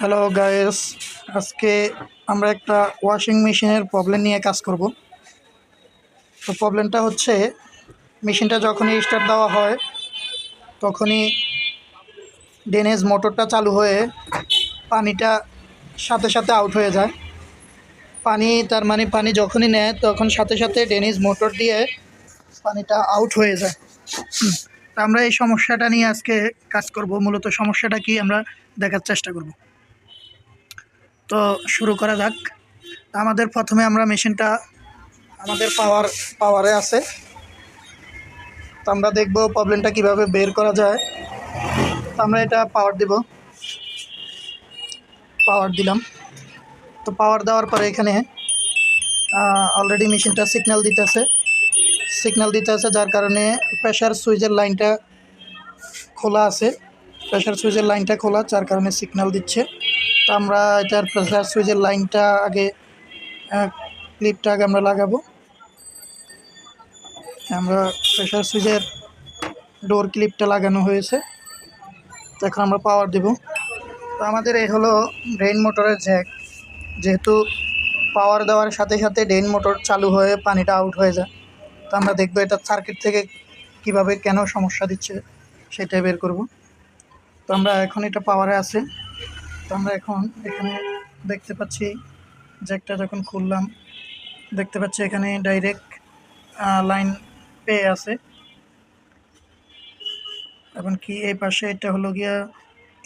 Hello guys আজকে আমরা একটা ওয়াশিং মেশিনের প্রবলেম নিয়ে কাজ করব। তো প্রবলেমটা হচ্ছে মেশিনটা যখনই স্টার্ট দেওয়া হয়, তখনই ড্রেনেজ মোটরটা চালু হয়ে পানিটা সাথে সাথে আউট হয়ে যায়। পানি, তার মানে পানি যখনই নেয়, তখন সাথে সাথে ড্রেনেজ মোটর দিয়ে পানিটা আউট হয়ে যায়। আমরা এই সমস্যাটা নিয়ে আজকে কাজ করব। মূলত সমস্যাটা কি আমরা দেখার চেষ্টা করব। তো শুরু করা যাক। আমাদের প্রথমে আমরা মেশিনটা আমাদের পাওয়ার পাওয়ারে আছে। তো আমরা দেখব প্রবলেমটা কীভাবে বের করা যায়। তো আমরা এটা পাওয়ার দিব। পাওয়ার দিলাম। তো পাওয়ার দেওয়ার পরে এখানে অলরেডি মেশিনটা সিগন্যাল দিতেছে। সিগন্যাল দিতে আছে যার কারণে প্রেশার সুইচের লাইনটা খোলা আছে। প্রেশার সুইচের লাইনটা খোলা, যার কারণে সিগন্যাল দিচ্ছে। তো আমরা এটার প্রেশার সুইচের লাইনটা আগে ক্লিপটা আগে আমরা লাগাবো। আমরা প্রেশার সুইচের ডোর ক্লিপটা লাগানো হয়েছে। তো এখন আমরা পাওয়ার দেব। তো আমাদের এই হলো ড্রেন মোটরের জ্যাক যেহেতু পাওয়ার দেওয়ার সাথে সাথে ড্রেন মোটর চালু হয়ে পানিটা আউট হয়ে যায়। তো আমরা দেখব এটা সার্কিট থেকে কীভাবে কেন সমস্যা দিচ্ছে, সেটাই বের করব। তো আমরা এখন এটা পাওয়ারে আছে। তো আমরা এখন এখানে দেখতে পাচ্ছি জ্যাকটা যখন খুললাম, দেখতে পাচ্ছি এখানে ডাইরেক্ট লাইন পেয়ে আছে। এবং কি এই পাশে এটা হলো গিয়া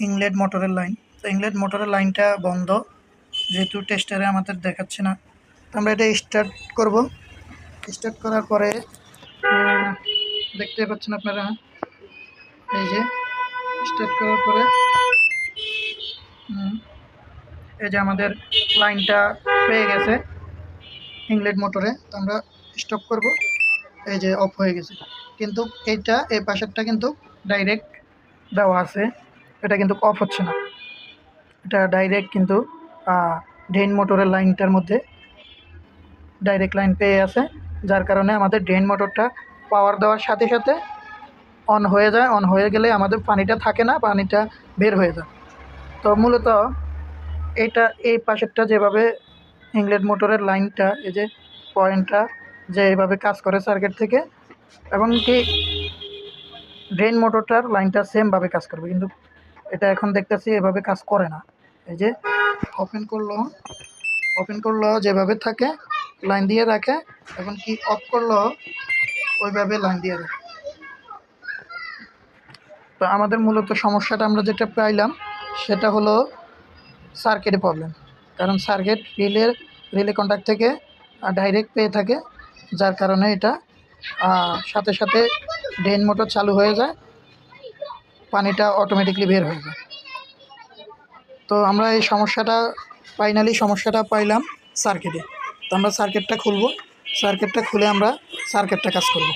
ইংলেট মোটরের লাইন তো ইংলেট মোটরের লাইনটা বন্ধ, যেহেতু টেস্টারে আমাদের দেখাচ্ছে না। তো আমরা এটা স্টার্ট করব। স্টার্ট করার পরে দেখতে পাচ্ছেন আপনারা? এই যে স্টার্ট করার পরে এই যে আমাদের লাইনটা পেয়ে গেছে ইংলেট মোটরে, তো আমরা স্টপ করব। এই যে অফ হয়ে গেছে। কিন্তু এইটা, এই পাশেরটা কিন্তু ডাইরেক্ট দেওয়া আছে। এটা কিন্তু অফ হচ্ছে না। এটা ডাইরেক্ট কিন্তু ড্রেন মোটরের লাইনটার মধ্যে ডাইরেক্ট লাইন পেয়ে আছে। যার কারণে আমাদের ড্রেন মোটরটা পাওয়ার দেওয়ার সাথে সাথে অন হয়ে যায়। অন হয়ে গেলে আমাদের পানিটা থাকে না, পানিটা বের হয়ে যায়। তো মূলত এইটা এই পাশেরটা যেভাবে ইংল্যান্ড মোটরের লাইনটা, এই যে পয়েন্টটা, যে এইভাবে কাজ করে সার্কিট থেকে, এবং কি ড্রেন মোটরটার লাইনটা সেমভাবে কাজ করবে, কিন্তু এটা এখন দেখতেছি এভাবে কাজ করে না। এই যে ওপেন করল ওপেন করল, যেভাবে থাকে লাইন দিয়ে রাখে, এখন কি অফ করল, ওইভাবে লাইন দিয়ে রাখে। তো আমাদের মূলত সমস্যাটা আমরা যেটা পাইলাম, সেটা হলো সার্কিটে প্রবলেম কারণ সার্কিট রিলের রিলে কন্ট্যাক্ট থেকে ডাইরেক্ট পেয়ে থাকে, যার কারণে এটা সাথে সাথে ড্রেন মোটর চালু হয়ে যায়, পানিটা অটোমেটিকলি বের হয়ে যায়। তো আমরা এই সমস্যাটা ফাইনালি সমস্যাটা পাইলাম সার্কিটে। তো আমরা সার্কিটটা খুলবো। সার্কিটটা খুলে আমরা সার্কিটটা কাজ করব।